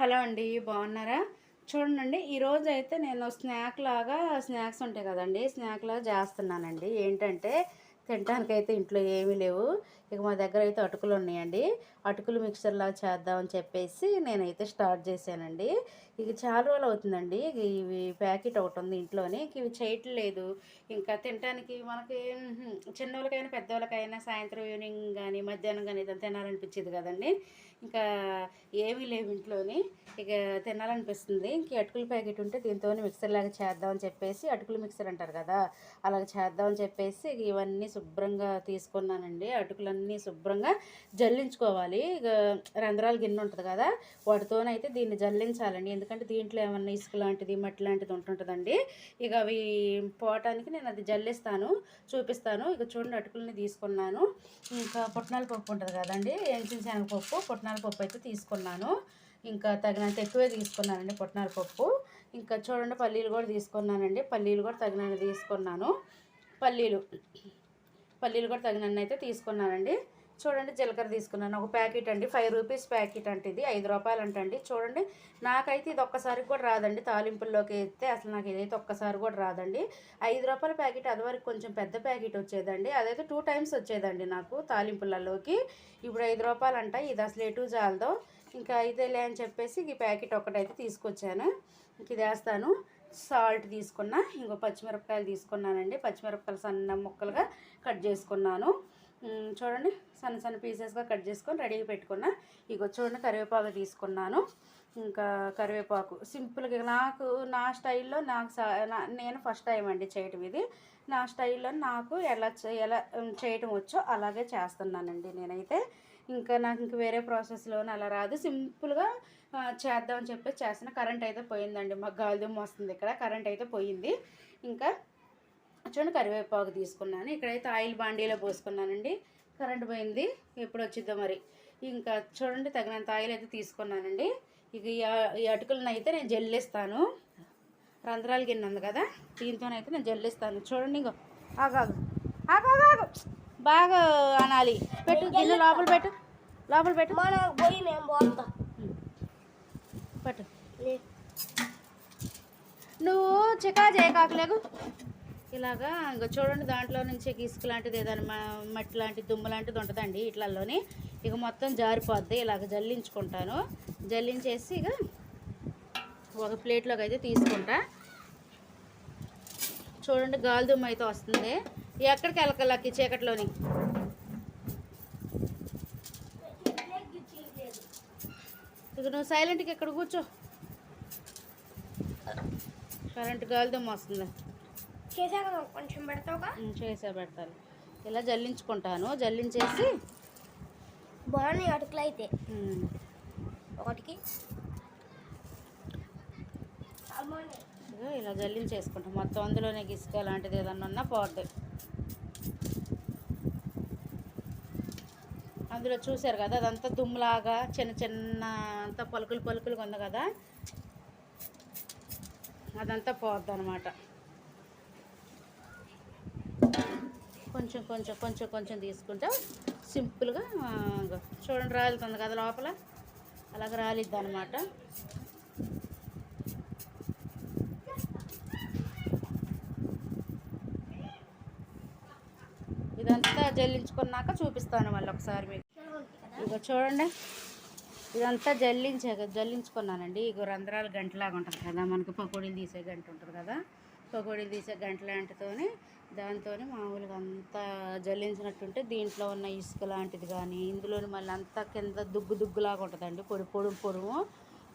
Hello అండి బాగున్నారా? చూడండి ఈరోజు అయితే నేను స్నాక్ లాగా స్నాక్స్ ఉంటాయి కదండి స్నాక్ లాగా చేస్తున్నానండి. ఏంటంటే తినడానికైతే ఇంట్లో ఏమీ లేవు. ఇక మా దగ్గర అయితే అటుకులు ఉన్నాయండి. అటుకులు మిక్సర్లా లాగా చేద్దామని చెప్పేసి నేనైతే స్టార్ట్ చేశానండి. ఇక చాలా రోజులు అవుతుందండి. ఇవి ప్యాకెట్ ఒకటి ఉంది ఇంట్లోనే. ఇవి చేయట్లేదు ఇంకా తినడానికి మనకి ఉహుం, చిన్నోళ్ళకైనా పెద్దోళ్ళకైనా సాయంత్రం ఈవినింగ్ కానీ మధ్యాహ్నం కానీ ఏదైనా తినాలనిపించేది కదండి. ఇంకా ఏమీ లేవు ఇంట్లోని. ఇక తినాలనిపిస్తుంది. ఇంక అటుకుల ప్యాకెట్ ఉంటే దీంతో మిక్సర్ లాగా చేద్దామని చెప్పేసి అటుకులు మిక్సర్ అంటారు కదా అలాగ చేద్దామని చెప్పేసి ఇవన్నీ శుభ్రంగా తీసుకున్నానండి. అటుకులన్నీ శుభ్రంగా జల్లించుకోవాలి. ఇక రంధ్రాల గిన్నె ఉంటుంది కదా వాటితోనైతే దీన్ని జల్లించాలండి. ఎందుకంటే దీంట్లో ఏమన్నా ఇసుక లాంటిది మట్టి లాంటిది ఉంటుంటుందండి. ఇక అవి పోవటానికి నేను అది జల్లిస్తాను చూపిస్తాను. ఇక చూడండి అటుకుల్ని తీసుకున్నాను. ఇంకా పుట్నాల పప్పు ఉంటుంది కదండి ఎంచిన శనగపప్పు పుట్నాల పప్పు అయితే తీసుకున్నాను. ఇంకా తగినంత ఎక్కువే తీసుకున్నానండి పుట్నాల పప్పు. ఇంకా చూడండి పల్లీలు కూడా తీసుకున్నానండి. పల్లీలు కూడా తగినంత తీసుకున్నాను. పల్లీలు పల్లీలు కూడా తగినన్ని అయితే తీసుకున్నానండి. చూడండి జీలకర్ర తీసుకున్నాను. ఒక ప్యాకెట్ అండి. ఫైవ్ రూపీస్ ప్యాకెట్ అంటే ఇది. ఐదు రూపాయలు అంటండి చూడండి నాకైతే ఇది ఒక్కసారి కూడా రాదండి. తాలింపుల్లోకి వేస్తే అసలు నాకు ఇదైతే ఒక్కసారి కూడా రాదండి. ఐదు రూపాయల ప్యాకెట్ అదివరకు కొంచెం పెద్ద ప్యాకెట్ వచ్చేదండి. అదైతే టూ టైమ్స్ వచ్చేదండి నాకు తాలింపులలోకి. ఇప్పుడు ఐదు రూపాయలు అంట ఇది అసలు ఎటు జాలదో. ఇంకా ఇదేలే అని చెప్పేసి ఈ ప్యాకెట్ ఒకటైతే తీసుకొచ్చాను. ఇంక ఇది వేస్తాను. సాల్ట్ తీసుకున్నా ఇంకో పచ్చిమిరపకాయలు తీసుకున్నానండి. పచ్చిమిరపకాయలు సన్న ముక్కలుగా కట్ చేసుకున్నాను. చూడండి సన్న సన్న పీసెస్గా కట్ చేసుకొని రెడీగా పెట్టుకున్నా. ఇగో చూడండి కరివేపాకు తీసుకున్నాను. ఇంకా కరివేపాకు సింపుల్గా నాకు నా స్టైల్లో నాకు సా- నేను ఫస్ట్ టైం అండి చేయటం ఇది. నా స్టైల్లో నాకు ఎలా ఎలా చేయటం వచ్చో అలాగే చేస్తున్నానండి నేనైతే. ఇంకా నాకు ఇంక వేరే ప్రాసెస్లోనే అలా రాదు. సింపుల్గా చేద్దామని చెప్పి చేసిన. కరెంట్ అయితే పోయిందండి. మాకు గాలిదుమ్మ వస్తుంది ఇక్కడ. కరెంట్ అయితే పోయింది. ఇంకా చూడండి కరివేపాకు తీసుకున్నాను. ఇక్కడైతే ఆయిల్ బాండీలో పోసుకున్నానండి. కరెంట్ పోయింది. ఎప్పుడు వచ్చిద్దో మరి. ఇంకా చూడండి తగినంత ఆయిల్ అయితే తీసుకున్నానండి. ఇక ఈ ఈ అటుకులను అయితే నేను జల్లిస్తాను. రంధ్రాలు గిన్నె ఉంది కదా దీంతోనైతే నేను జల్లిస్తాను. చూడండి ఇంకో. ఆగాగు ఆగాగు బాగా అనాలి. పెట్టు గిన్నె లోపల పెట్టు. లోపల పెట్టు. మన పోయి నేను పోతా. పెట్టు. నువ్వు చికా చేయకాకలేగు ఇలాగా ఇంకా చూడండి దాంట్లో నుంచి ఇసుక లాంటిది ఏదైనా మట్టి లాంటి దుమ్ము లాంటిది ఉంటుందండి ఇట్లలోని ఇక మొత్తం జారిపోద్ది. ఇలాగ జల్లించుకుంటాను. జల్లించేసి ఇక ఒక ప్లేట్లోకి అయితే తీసుకుంటా. చూడండి గాలి దుమ్ము అయితే వస్తుంది. ఎక్కడికి వెళ్ళకలకి చీకట్లోని? ఇక నువ్వు సైలెంట్గా ఇక్కడ కూర్చో. కరెంట్ గాలి దుమ్ము వస్తుంది కొంచెం పెడతావుగా? చేసే పెడతాను. ఇలా జల్లించుకుంటాను. జల్లించేసి బాగున్నాయి అటుకులు అయితే. ఒకటికి. ఇలా జల్లించేసుకుంటాం. మొత్తం అందులోనే ఇసుక లాంటిది ఏదన్నా ఉన్నా పోద్ది. అందులో చూశారు కదా అదంతా దుమ్ములాగా చిన్న చిన్న అంతా పలుకులు పలుకులుగా ఉంది కదా. అదంతా పోద్ది అనమాట కొంచెం కొంచెం కొంచెం కొంచెం తీసుకుంటా సింపుల్గా చూడండి రాలుతుంది కదా లోపల. అలాగ రాలిద్ది అనమాట ఇదంతా జల్లించుకున్నాక చూపిస్తాను మళ్ళీ ఒకసారి మీకు. ఇగో చూడండి. ఇదంతా జల్లించాక జల్లించుకున్నానండి. ఇగో రంధ్రాలు గంటలాగా ఉంటుంది కదా. మనకు పకోడీలు తీసే గంట ఉంటుంది కదా. పకోడీలు తీసే గంట లాంటితోని దాంతో మామూలుగా అంతా జల్లించినట్టుంటే దీంట్లో ఉన్న ఇసుక లాంటిది కానీ ఇందులోని మళ్ళీ అంతా కింద దుగ్గు దుగ్గులాగా ఉంటుందండి. పొడి పొడుము పొడుము.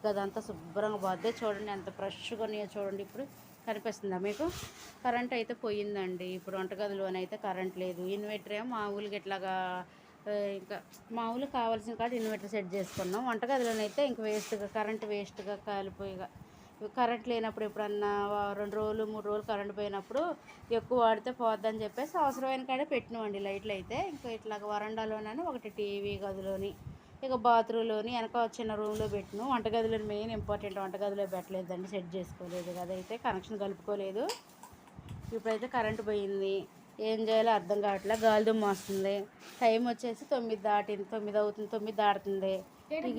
అదంతా శుభ్రంగా పోద్ది చూడండి ఎంత ఫ్రెష్గా ఉన్నాయో చూడండి. ఇప్పుడు కనిపిస్తుందా మీకు? కరెంట్ అయితే పోయిందండి. ఇప్పుడు వంటగదిలోనైతే కరెంట్ లేదు. ఇన్వర్టర్ ఏమో మామూలుగా ఇట్లాగా ఇంకా మామూలు కావాల్సిన కాడ ఇన్వర్టర్ సెట్ చేసుకున్నాం. వంటగదిలోనైతే ఇంక వేస్ట్గా కరెంట్ వేస్ట్గా కాలిపోయిగా కరెంట్ లేనప్పుడు ఎప్పుడన్నా రెండు రోజులు మూడు రోజులు కరెంట్ పోయినప్పుడు ఎక్కువ వాడితే పోద్దని చెప్పేసి అవసరమైన కాడే పెట్టినామండి లైట్లు అయితే ఇంకా ఇట్లాగ వరండాలోనని ఒకటి టీవీ గదిలోని ఇక బాత్రూంలోని వెనక చిన్న రూమ్లో పెట్టిన. వంటగదిలో మెయిన్ ఇంపార్టెంట్ వంటగదిలో పెట్టలేదండి సెట్ చేసుకోలేదు అదైతే కనెక్షన్ కలుపుకోలేదు. ఇప్పుడైతే కరెంట్ పోయింది. ఏం చేయాలో అర్థం కావట్లే. గాలి దుమ్ము వస్తుంది. టైం వచ్చేసి తొమ్మిది దాటింది. తొమ్మిది అవుతుంది. తొమ్మిది దాటుతుంది.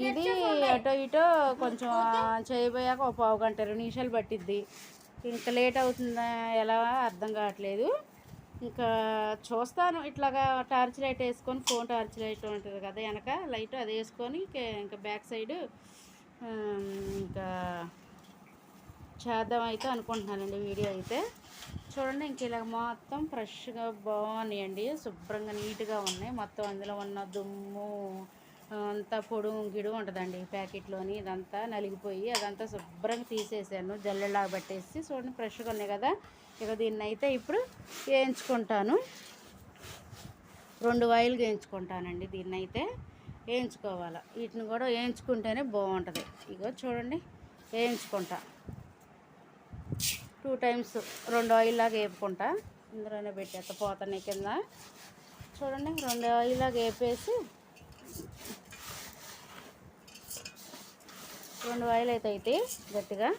ఇది అటో ఇటో కొంచెం చేయబోయాక ఒక పావు గంట ఇరవై నిమిషాలు పట్టిద్ది. ఇంకా లేట్ అవుతుందా? ఎలా? అర్థం కావట్లేదు. ఇంకా చూస్తాను. ఇట్లాగా టార్చ్ లైట్ వేసుకొని ఫోన్ టార్చ్ లైట్ ఉంటుంది కదా వెనక లైట్ అది వేసుకొని ఇంకా బ్యాక్ సైడ్ ఇంకా చేద్దాం అయితే అనుకుంటున్నానండి వీడియో అయితే. చూడండి ఇంక ఇలా మొత్తం ఫ్రెష్గా బాగున్నాయండి. శుభ్రంగా నీట్గా ఉన్నాయి. మొత్తం అందులో ఉన్న దుమ్ము అంతా పొడు గిడు ఉంటుందండి ప్యాకెట్లోని. ఇదంతా నలిగిపోయి అదంతా శుభ్రంగా తీసేసాను. జల్లెలాగా పట్టేసి చూడండి ఫ్రెష్గా ఉన్నాయి కదా. ఇక దీన్ని అయితే ఇప్పుడు వేయించుకుంటాను. రెండు వాయిలు వేయించుకుంటానండి దీన్ని అయితే వేయించుకోవాలి. వీటిని కూడా వేయించుకుంటేనే బాగుంటుంది. ఇగో చూడండి వేయించుకుంటా. టూ టైమ్స్ రెండు ఆయిల్ లాగా వేపుకుంటా. ఇందులోనే పెట్టేస్తా పోతానే కింద. చూడండి రెండు ఆయిల్ లాగా వేపేసి రెండు ఆయిల్ అయితే అయితే గట్టిగా.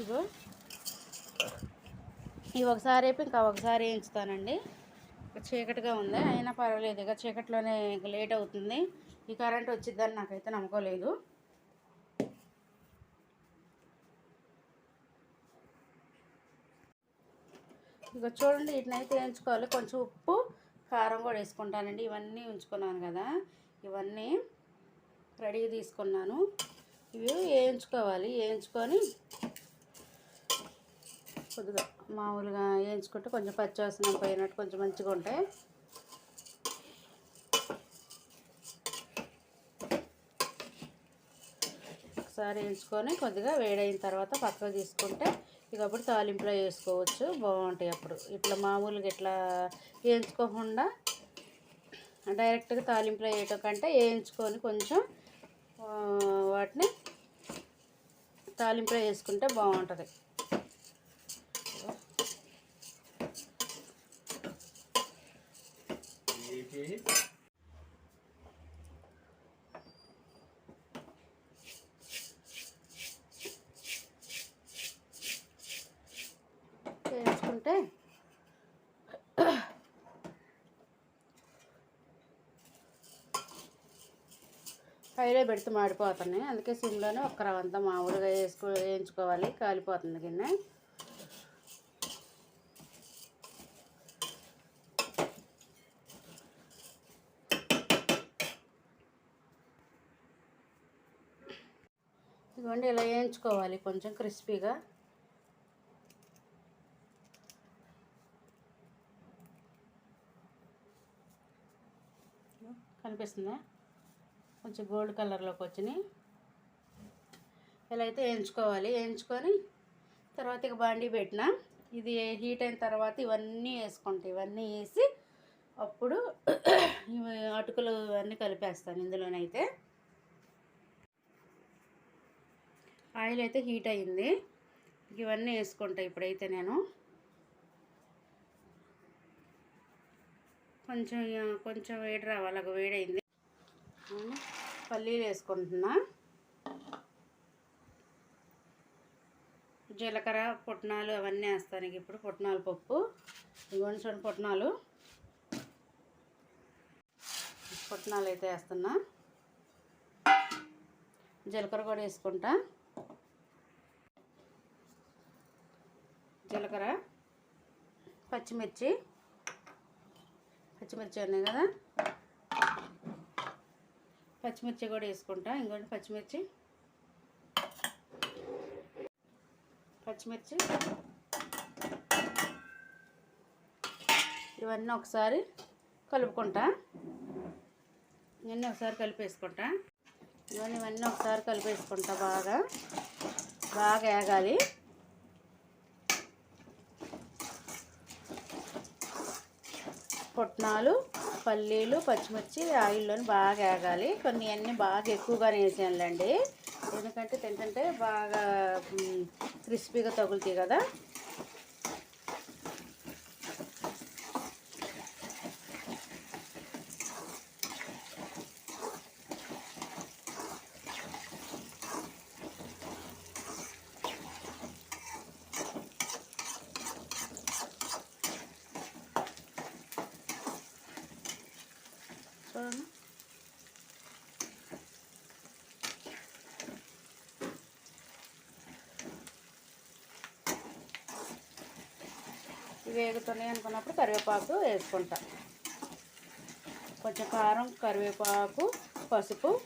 ఇగో. ఇవి ఒకసారి వేపి ఇంకా ఒకసారి వేయించుతానండి. చీకటిగా ఉంది అయినా పర్వాలేదు. ఇక చీకటిలోనే ఇంకా లేట్ అవుతుంది. ఈ కరెంట్ వచ్చిద్దని నాకైతే నమ్మకం లేదు. ఇక చూడండి వీటిని అయితే వేయించుకోవాలి. కొంచెం ఉప్పు కారం కూడా వేసుకుంటానండి. ఇవన్నీ ఉంచుకున్నాను కదా. ఇవన్నీ రెడీగా తీసుకున్నాను. ఇవి వేయించుకోవాలి. వేయించుకొని కొద్దిగా మామూలుగా వేయించుకుంటే కొంచెం పచ్చివాసన పోయినట్టు కొంచెం మంచిగా ఉంటాయి. ఒకసారి వేయించుకొని కొద్దిగా వేడైన తర్వాత పక్కకు తీసుకుంటే ఇక అప్పుడు తాలింపులో వేసుకోవచ్చు బాగుంటాయి అప్పుడు. ఇట్లా మామూలుగా ఇట్లా వేయించుకోకుండా డైరెక్ట్గా తాలింపులో వేయటం కంటే వేయించుకొని కొంచెం వాటిని తాలింపులో వేసుకుంటే బాగుంటుంది వేయించుకుంటే హైలో పెడితే మాడిపోతున్నాయి. అందుకే సిమ్లోనే ఒక్క రవంతా మామూలుగా వేసుకో వేయించుకోవాలి. కాలిపోతుంది గిన్నె. ఇదిగోండి ఇలా వేయించుకోవాలి కొంచెం క్రిస్పీగా. కనిపిస్తుందా? కొంచెం గోల్డ్ కలర్లోకి వచ్చినాయి. ఇలా అయితే వేయించుకోవాలి. వేయించుకొని తర్వాత ఇక బాండీ పెట్టిన. ఇది హీట్ అయిన తర్వాత ఇవన్నీ వేసుకుంటాయి ఇవన్నీ వేసి అప్పుడు అటుకులు అన్నీ కలిపేస్తాను ఇందులోనైతే. ఆయిల్ అయితే హీట్ అయింది. ఇవన్నీ వేసుకుంటా ఇప్పుడైతే నేను. కొంచెం కొంచెం వేడి రావాలి. ఒక వేడి అయింది. పల్లీలు వేసుకుంటున్నా. జీలకర్ర పుట్నాలు అవన్నీ వేస్తాను ఇప్పుడు. పుట్నాల పప్పు ఇదిగోండి చూడండి పుట్నాలు. పుట్నాలు అయితే వేస్తున్నా. జీలకర్ర కూడా వేసుకుంటా. జీలకర్ర పచ్చిమిర్చి. పచ్చిమిర్చి ఉన్నాయి కదా. పచ్చిమిర్చి కూడా వేసుకుంటా. ఇంకోటి పచ్చిమిర్చి. పచ్చిమిర్చి. ఇవన్నీ ఒకసారి కలుపుకుంటా. ఇవన్నీ ఒకసారి కలిపేసుకుంటా. ఇవన్నీ ఇవన్నీ ఒకసారి కలిపేసుకుంటా బాగా. బాగా వేగాలి పుట్నాలు. పల్లీలు పచ్చిమిర్చి ఆయిల్లోని బాగా వేగాలి. కొన్ని అన్నీ బాగా ఎక్కువగానే వేసేయాలండి ఎందుకంటే తింటుంటే బాగా క్రిస్పీగా తగులుతాయి కదా చూడండి వేగుతున్నాయి అనుకున్నప్పుడు కరివేపాకు వేసుకుంటాం. కొంచెం కారం కరివేపాకు పసుపు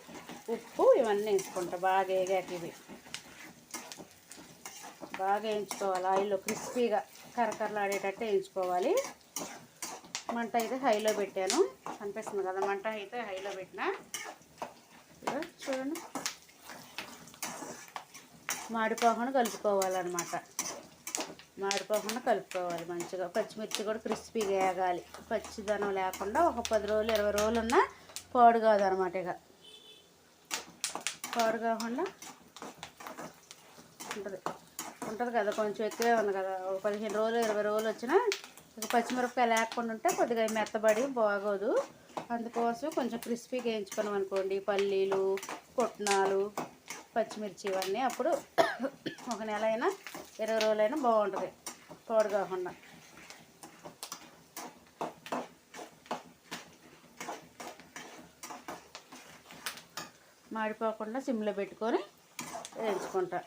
ఉప్పు ఇవన్నీ వేసుకుంటాం. బాగా వేగాక ఇవి. బాగా వేయించుకోవాలి. ఆయిల్లో క్రిస్పీగా కరకరలాడేటట్టు వేయించుకోవాలి. మంట అయితే హైలో పెట్టాను. కనిపిస్తుంది కదా మంట అయితే హైలో పెట్టిన. చూడండి. మాడిపోకుండా కలుపుకోవాలన్నమాట. మాడిపోకుండా కలుపుకోవాలి మంచిగా. పచ్చిమిర్చి కూడా క్రిస్పీగా వేగాలి. పచ్చిదనం లేకుండా ఒక పది రోజులు ఇరవై రోజులు ఉన్నా పాడు కాదనమాట ఇక. పాడు కాకుండా ఉంటుంది. ఉంటుంది కదా కొంచెం ఎక్కువే ఉంది కదా. ఒక పదిహేను రోజులు ఇరవై రోజులు వచ్చినా ఇక పచ్చిమిరపకాయ లేకుండా ఉంటే కొద్దిగా మెత్తబడి బాగోదు. అందుకోసం కొంచెం క్రిస్పీగా వేయించుకున్నాం అనుకోండి. పల్లీలు పుట్నాలు పచ్చిమిర్చి ఇవన్నీ అప్పుడు ఒక నెల అయినా ఇరవై రోజులైనా బాగుంటుంది. తోడు కాకుండా మాడిపోకుండా సిమ్లో పెట్టుకొని వేయించుకుంటా.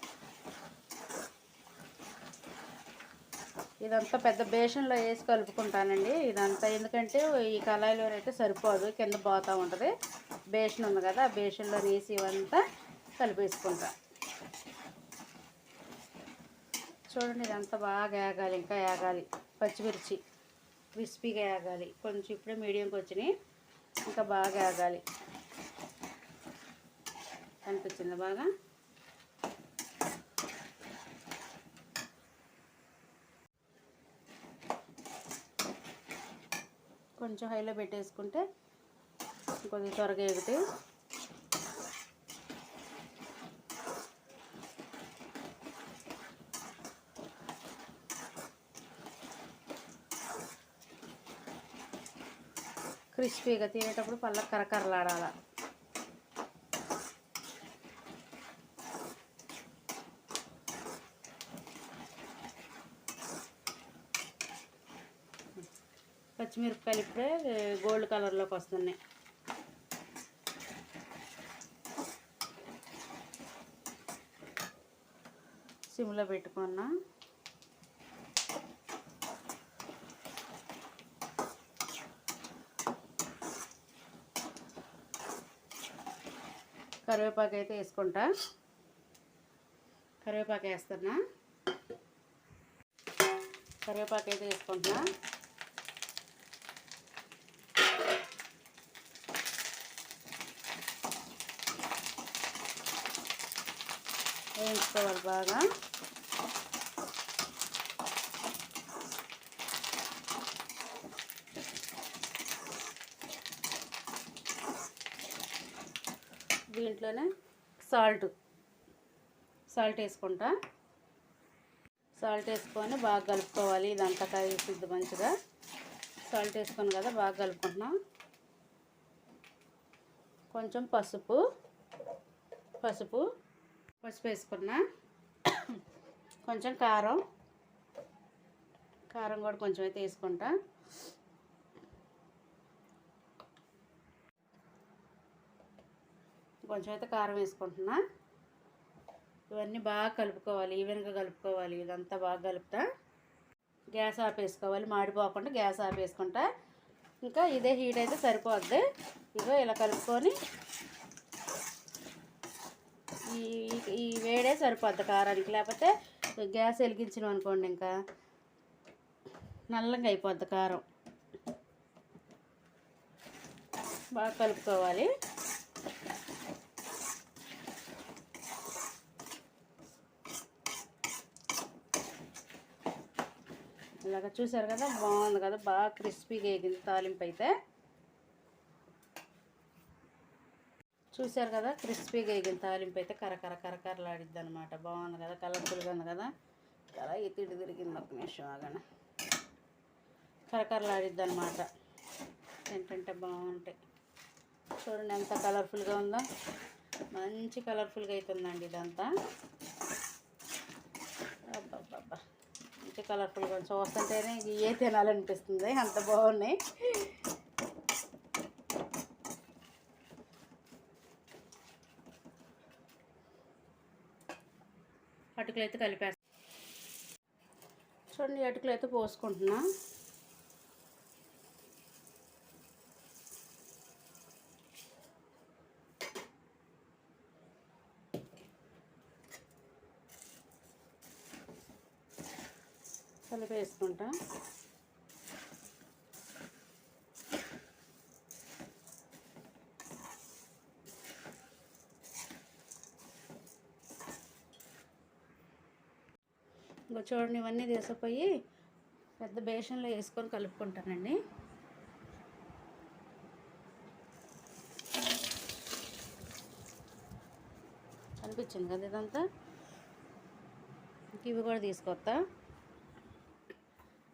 ఇదంతా పెద్ద బేషన్లో వేసి కలుపుకుంటానండి. ఇదంతా ఎందుకంటే ఈ కళాయిలో అయితే సరిపోదు. కింద పోతూ ఉంటుంది. బేషన్ ఉంది కదా ఆ బేషన్లో వేసి ఇవంతా కలిపేసుకుంటా. చూడండి ఇదంతా బాగా ఏగాలి ఇంకా ఏగాలి. పచ్చిమిర్చి క్రిస్పీగా ఏగాలి. కొంచెం ఇప్పుడే మీడియంకి వచ్చినాయి ఇంకా బాగా ఏగాలి. అనిపించింది బాగా? కొంచెం హైలో పెట్టేసుకుంటే కొద్దిగా త్వరగా ఎగుతాయి క్రిస్పీగా తినేటప్పుడు పళ్ళ కరకరలాడాల. పచ్చిమిరపకాయలు ఇప్పుడే గోల్డ్ కలర్లోకి వస్తున్నాయి. సిమ్లో పెట్టుకున్నా. కరివేపాకు అయితే వేసుకుంటా. కరివేపాకు వేస్తున్నా. కరివేపాకు అయితే వేసుకుంటున్నా. వేయించుకోవాలి బాగా. దీంట్లోనే సాల్ట్ సాల్ట్ వేసుకుంటా. సాల్ట్ వేసుకొని బాగా కలుపుకోవాలి. ఇదంతా కలిసిద్ది మంచిగా. సాల్ట్ వేసుకొని కదా బాగా కలుపుకుంటున్నాం. కొంచెం పసుపు పసుపు పసుపు వేసుకున్నా. కొంచెం కారం కారం కూడా కొంచెం అయితే వేసుకుంటా. కొంచెం అయితే కారం వేసుకుంటున్నా. ఇవన్నీ బాగా కలుపుకోవాలి ఈవెన్గా కలుపుకోవాలి. ఇదంతా బాగా కలుపుతా. గ్యాస్ ఆపేసుకోవాలి మాడిపోకుండా గ్యాస్ ఆపేసుకుంటా ఇంకా ఇదే హీట్ అయితే సరిపోద్ది. ఇగో ఇలా కలుపుకొని ఈ ఈ వేడే సరిపోద్ది కారానికి. లేకపోతే గ్యాస్ వెలిగించినాం అనుకోండి ఇంకా నల్లంగా అయిపోద్ది కారం. బాగా కలుపుకోవాలి. ఇలాగ చూసారు కదా? బాగుంది కదా? బాగా క్రిస్పీగా ఎగింది తాలింపు అయితే. చూసారు కదా? క్రిస్పీగా ఎగిన తాలింపు అయితే. కరకర కరకరలాడిద్ది అనమాట బాగుంది కదా? కలర్ఫుల్గా ఉంది కదా? అలా తిడి తిరిగింది ఒక నిమిషం ఆగన కరకరలాడిద్ది అనమాట ఏంటంటే బాగుంటాయి. చూడండి ఎంత కలర్ఫుల్గా ఉందో. మంచి కలర్ఫుల్గా అవుతుందండి ఇదంతా. అబ్బాబ్బాబ్బా. మంచి కలర్ఫుల్గా చూస్తుంటేనే ఇవి ఏ తినాలనిపిస్తుంది అంత బాగున్నాయి. అటుకులు అయితే కలిపేస్తాను చూడండి అటుకులు అయితే పోసుకుంటున్నా. కలిపి వేసుకుంటా. ఇంకో చూడండి ఇవన్నీ తీసుకుపోయి పెద్ద బేషన్లో వేసుకొని కలుపుకుంటానండి. కనిపించింది కదా ఇదంతా? ఇవి కూడా తీసుకొస్తా.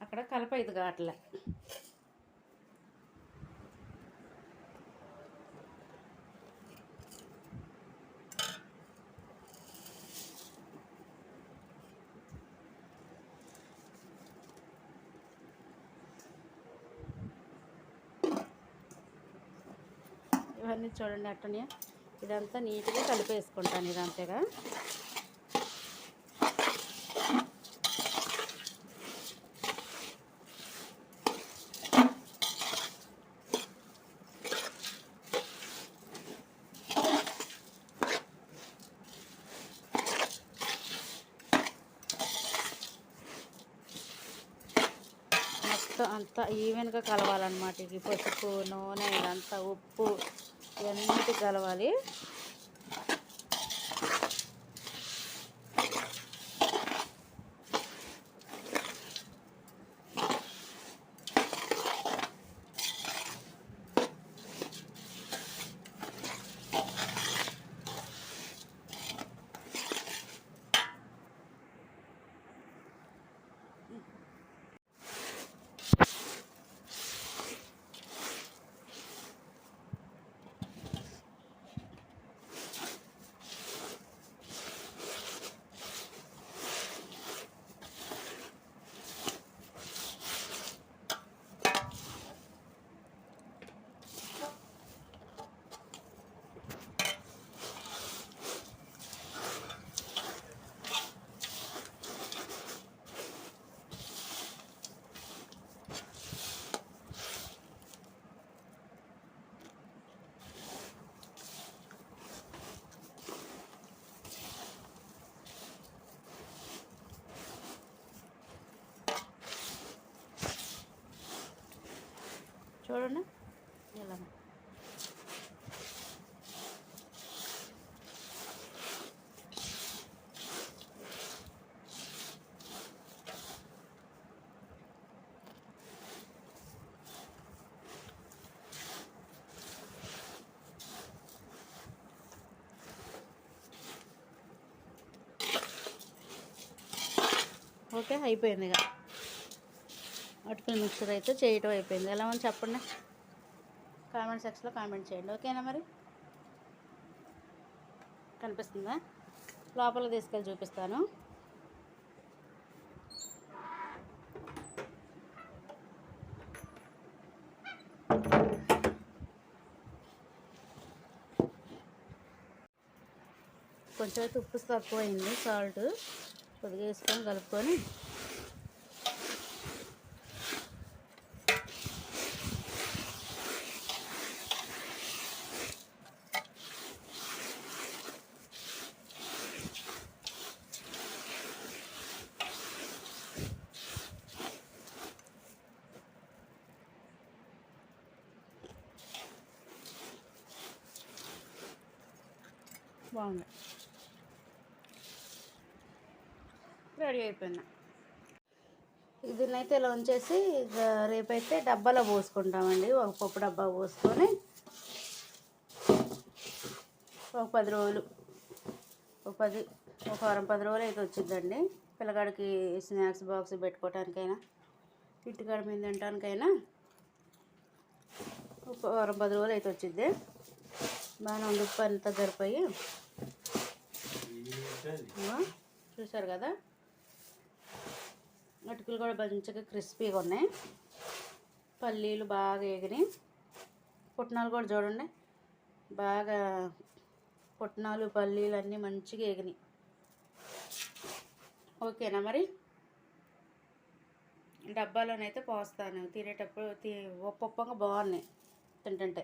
అక్కడ కలప ఇది కావట్లే ఇవన్నీ చూడండి అట్టనే. ఇదంతా నీట్గా కలిపేసుకుంటాను ఇదంతేగా మొత్తం అంతా ఈవెన్గా కలవాలన్నమాట. ఇది పసుపు నూనె ఇదంతా ఉప్పు ఇవన్నీ కలవాలి చూడండి ఇలా ఓకే అయిపోయింది ఇక అటుకుల మిక్చర్ అయితే చేయటం అయిపోయింది. ఎలా ఉంది చెప్పండి? కామెంట్ సెక్షన్లో కామెంట్ చేయండి. ఓకేనా మరి? కనిపిస్తుందా? లోపల తీసుకెళ్ళి చూపిస్తాను. కొంచెం అయితే ఉప్పు తక్కువైంది సాల్ట్. కొద్దిగా వేసుకొని కలుపుకొని బాగున్నాయి రెడీ అయిపోయింది. దీన్నైతే ఇలా ఉంచేసి రేపైతే డబ్బాలో పోసుకుంటామండి. ఒక పప్పు డబ్బా పోసుకొని ఒక పది రోజులు ఒక పది ఒక వారం పది రోజులు అయితే వచ్చిందండి పిల్లగాడికి స్నాక్స్ బాక్స్ పెట్టుకోవటానికైనా ఇంటికాడ మీద తినటానికైనా ఒక వారం పది రోజులు అయితే వచ్చింది బాగానే ఉంది. ఉప్పు అంతా సరిపోయి. చూసారు కదా? అటుకులు కూడా మంచిగా క్రిస్పీగా ఉన్నాయి. పల్లీలు బాగా ఎగిరి పుట్నాలు కూడా చూడండి. బాగా పుట్నాలు పల్లీలు అన్నీ మంచిగా ఎగినాయి ఓకేనా మరి? డబ్బాలోనైతే పోస్తాను. తినేటప్పుడు తి ఒప్పొప్పగా బాగున్నాయి. తింటుంటే.